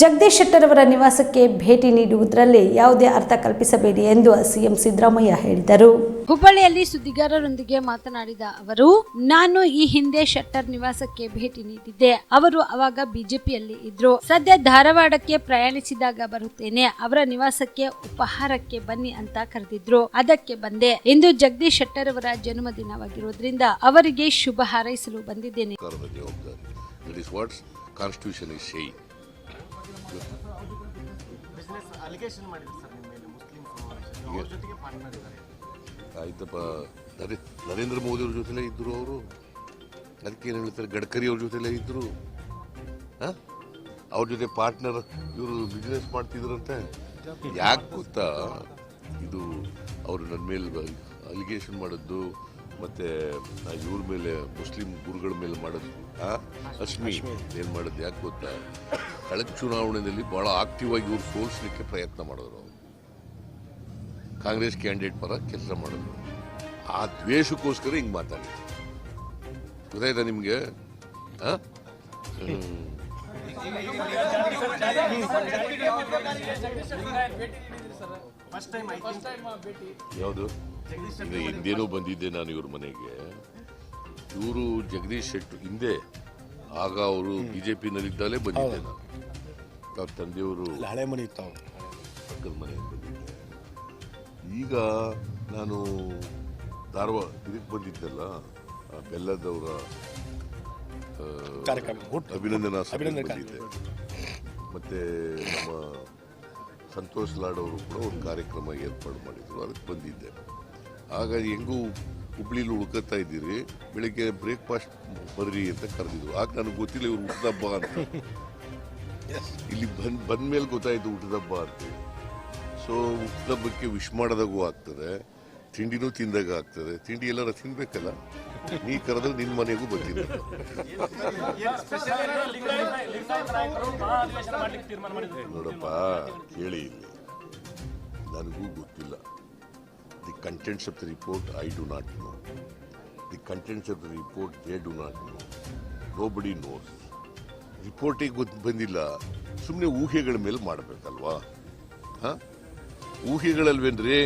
ಜಗದೀಶ್ ಶೆಟ್ಟರ್ ಅವರ ನಿವಾಸಕ್ಕೆ ಭೇಟಿ ನೀಡುವುದರಲ್ಲಿ ಯಾವುದೇ ಅರ್ಥ ಕಲ್ಪಿಸಬೇಡಿ ಎಂದು ಸಿಎಂ ಸಿದ್ದರಾಮಯ್ಯ ಹೇಳಿದರು. ಹುಬ್ಬಳ್ಳಿಯಲ್ಲಿ ಸುದ್ದಿಗಾರರೊಂದಿಗೆ ಮಾತನಾಡಿದ ಅವರು ನಾನು ಈ ಹಿಂದೆ ಶೆಟ್ಟರ್ ನಿವಾಸಕ್ಕೆ ಭೇಟಿ ನೀಡಿದ್ದೆ. ಅವರು ಅವಾಗ ಬಿಜೆಪಿಯಲ್ಲಿ ಇದ್ರು. ಸದ್ಯ ಧಾರವಾಡಕ್ಕೆ ಪ್ರಯಾಣಿಸಿದಾಗ ಬರುತ್ತೇನೆ. ಅವರ ನಿವಾಸಕ್ಕೆ ಉಪಹಾರಕ್ಕೆ ಬನ್ನಿ ಅಂತ ಕರೆದಿದ್ರು. ಅದಕ್ಕೆ ಬಂದೆ. ಇಂದು ಜಗದೀಶ್ ಶೆಟ್ಟರ್ ಅವರ ಜನ್ಮದಿನವಾಗಿರುವುದರಿಂದ ಅವರಿಗೆ ಶುಭ ಹಾರೈಸಲು ಬಂದಿದ್ದೇನೆ. ಬಿಸ್ನೆಸ್ ಅಲಿಗೇಷನ್ ಮಾಡಿದ್ರು ಸರ್ ನಿಮ್ಮ ಮೇಲೆ ಮುಸ್ಲಿಂ ಸಮಾವೇಶ ಅವ್ರ ಜೊತೆಗೆ ಪಾರ್ಟ್ನರ್ ಇದ್ದಾರೆ ಆಯ್ತಪ್ಪ ನರೇ ನರೇಂದ್ರ ಮೋದಿ ಅವ್ರ ಜೊತೆಲೇ ಇದ್ರು ಅವರು. ಅದಕ್ಕೆ ಏನು ಹೇಳ್ತಾರೆ ಗಡ್ಕರಿ ಅವ್ರ ಜೊತೆಲೇ ಇದ್ರು. ಆ? ಅವ್ರ ಜೊತೆ ಪಾರ್ಟ್ನರ್ ಇವರು ಬಿಸ್ನೆಸ್ ಮಾಡ್ತಿದ್ರಂತೆ. ಯಾಕೆ ಗೊತ್ತಾ? ಇದು ಅವರು ನನ್ನ ಮೇಲೆ ಅಲಿಗೇಷನ್ ಮಾಡಿದ್ದು ಮತ್ತೆ ಇವ್ರ ಮೇಲೆ ಮುಸ್ಲಿಂ ಗುರುಗಳ ಮೇಲೆ ಮಾಡೋದು. ಹಾಂ? ಅಶ್ಮಿ. ಏನು ಮಾಡೋದು ಯಾಕೆ ಗೊತ್ತಾ? ಕಳೆದ ಚುನಾವಣೆಯಲ್ಲಿ ಬಹಳ ಆಕ್ಟಿವ್ ಆಗಿ ಇವ್ರು ಸೋಲಿಸಲಿಕ್ಕೆ ಪ್ರಯತ್ನ ಮಾಡಿದ್ರು. ಅವ್ರು ಕಾಂಗ್ರೆಸ್ ಕ್ಯಾಂಡಿಡೇಟ್ ಪರ ಕೆಲಸ ಮಾಡಿದ್ರು. ಆ ದ್ವೇಷಕ್ಕೋಸ್ಕರ ಹಿಂಗೆ ಮಾತಾಡಿದ್ರು. ಗೊತ್ತಾಯ್ತಾ ನಿಮಗೆ? ಯಾವುದು? ಹಿಂದೇನೂ ಬಂದಿದ್ದೆ ನಾನು ಇವ್ರ ಮನೆಗೆ. ಇವರು ಜಗದೀಶ್ ಶೆಟ್ಟಿ ಹಿಂದೆ. ಆಗ ಅವರು ಬಿಜೆಪಿನಲ್ಲಿದ್ದಾಗಲೇ ಬಂದಿದ್ದೆ ನಾನು. ಅವ್ರ ತಂದೆಯವರು ಹಳೆ ಮನೆ ಇತ್ತು. ಪಕ್ಕದ ಮನೆಗೆ ಈಗ ನಾನು ಧಾರವಾಡ ಇದಕ್ಕೆ ಬಂದಿದ್ದೆಲ್ಲ ಆ ಬೆಲ್ಲದವರ ಅಭಿನಂದನಾ ಸಭೆಗೆ ಬಂದಿದ್ದೆ. ಮತ್ತೆ ನಮ್ಮ ಸಂತೋಷ್ ಲಾಡ್ ಅವರು ಕೂಡ ಒಂದು ಕಾರ್ಯಕ್ರಮ ಏರ್ಪಾಡು ಮಾಡಿದ್ರು ಅದಕ್ಕೆ ಬಂದಿದ್ದೆ. ಆಗ ಹೆಂಗೂ ಹುಬ್ಳಿಲಿ ಉಳ್ಕೊತಾ ಇದ್ದೀರಿ ಬೆಳಿಗ್ಗೆ ಬ್ರೇಕ್ಫಾಸ್ಟ್ ಬರ್ರಿ ಅಂತ ಕರೆದಿದ್ರು. ಆಗ ನನಗೆ ಗೊತ್ತಿಲ್ಲ ಇವ್ರು ಹುಟ್ಟದಬ್ಬ ಅಂತ. ಇಲ್ಲಿ ಬಂದ್ ಬಂದ ಮೇಲೆ ಗೊತ್ತಾಯ್ತು ಹಬ್ಬ ಅಂತ. ಸೊ ಹುಟ್ಟದಬ್ಬಕ್ಕೆ ವಿಶ್ ಮಾಡಿದಾಗೂ ಆಗ್ತದೆ, ತಿಂಡಿನೂ ತಿಂದಾಗ ಆಗ್ತದೆ. ತಿಂಡಿ ಎಲ್ಲಾರ ತಿನ್ಬೇಕಲ್ಲ? ನೀ ಕರೆದ್ರೆ ನಿನ್ನ ಮನೆಗೂ ಬರ್ತೀನಿ. ನೋಡಪ್ಪ, ಕೇಳಿ ಇಲ್ಲಿ. ನನಗೂ ಗೊತ್ತಿಲ್ಲ. The contents of the report I do not know the contents of the report they do not know nobody knows ರಿಪೋರ್ಟಿಗೆ ಗೊತ್ತು ಬಂದಿಲ್ಲ. ಸುಮ್ಮನೆ ಊಹೆಗಳ ಮೇಲೆ ಮಾಡಬೇಕಲ್ವಾ? ಹಾಂ? ಊಹೆಗಳಲ್ವೇನ್ರಿ?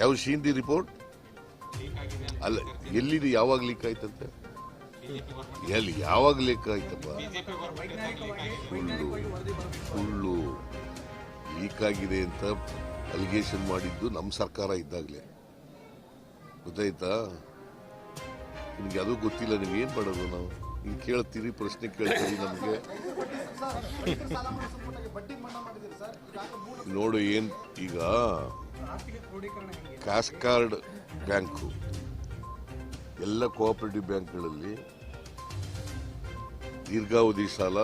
ಯಾವ ಶೀಂದಿ ರಿಪೋರ್ಟ್ ಅಲ್ಲ ಎಲ್ಲಿದೆ ಯಾವಾಗ ಲೀಕ್ ಆಯ್ತಂತೆ? ಎಲ್ಲಿ ಯಾವಾಗ ಲೀಕ್ ಆಯ್ತಪ್ಪ? ಸುಳ್ಳು ಸುಳ್ಳು ಲೀಕ್ ಆಗಿದೆ ಅಂತ ಅಲಿಗೇಷನ್ ಮಾಡಿದ್ದು ನಮ್ಮ ಸರ್ಕಾರ ಇದ್ದಾಗಲೇ. ಗೊತ್ತಾಯ್ತಾ? ನಿಮಗೆ ಅದು ಗೊತ್ತಿಲ್ಲ, ನೀವು ಏನು ಮಾಡೋದು ನಾವು? ಕೇಳ್ತೀರಿ, ಪ್ರಶ್ನೆ ಕೇಳ್ತೀರಿ ನಮಗೆ. ನೋಡು ಏನು ಈಗ ಕ್ಯಾಸ್ಕಾರ್ಡ್ ಬ್ಯಾಂಕು ಎಲ್ಲ ಕೋಆಪರೇಟಿವ್ ಬ್ಯಾಂಕ್ಗಳಲ್ಲಿ ದೀರ್ಘಾವಧಿ ಸಾಲ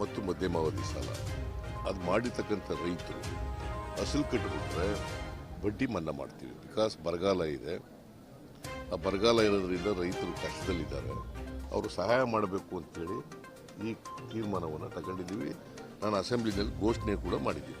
ಮತ್ತು ಮಧ್ಯಮಾವಧಿ ಸಾಲ. ಅದು ಮಾಡಿರ್ತಕ್ಕಂಥ ರೈತರು ಅಸಲು ಕಟ್ಟಿಬಿಟ್ರೆ ಬಡ್ಡಿ ಮನ್ನಾ ಮಾಡ್ತೀವಿ. ಬಿಕಾಸ್ ಬರಗಾಲ ಇದೆ. ಆ ಬರಗಾಲ ಇರೋದ್ರಿಂದ ರೈತರು ಕಷ್ಟದಲ್ಲಿದ್ದಾರೆ. ಅವರು ಸಹಾಯ ಮಾಡಬೇಕು ಅಂತೇಳಿ ಈ ತೀರ್ಮಾನವನ್ನು ತಗೊಂಡಿದ್ದೀವಿ. ನಾನು ಅಸೆಂಬ್ಲಿನಲ್ಲಿ ಘೋಷಣೆ ಕೂಡ ಮಾಡಿದ್ದೀನಿ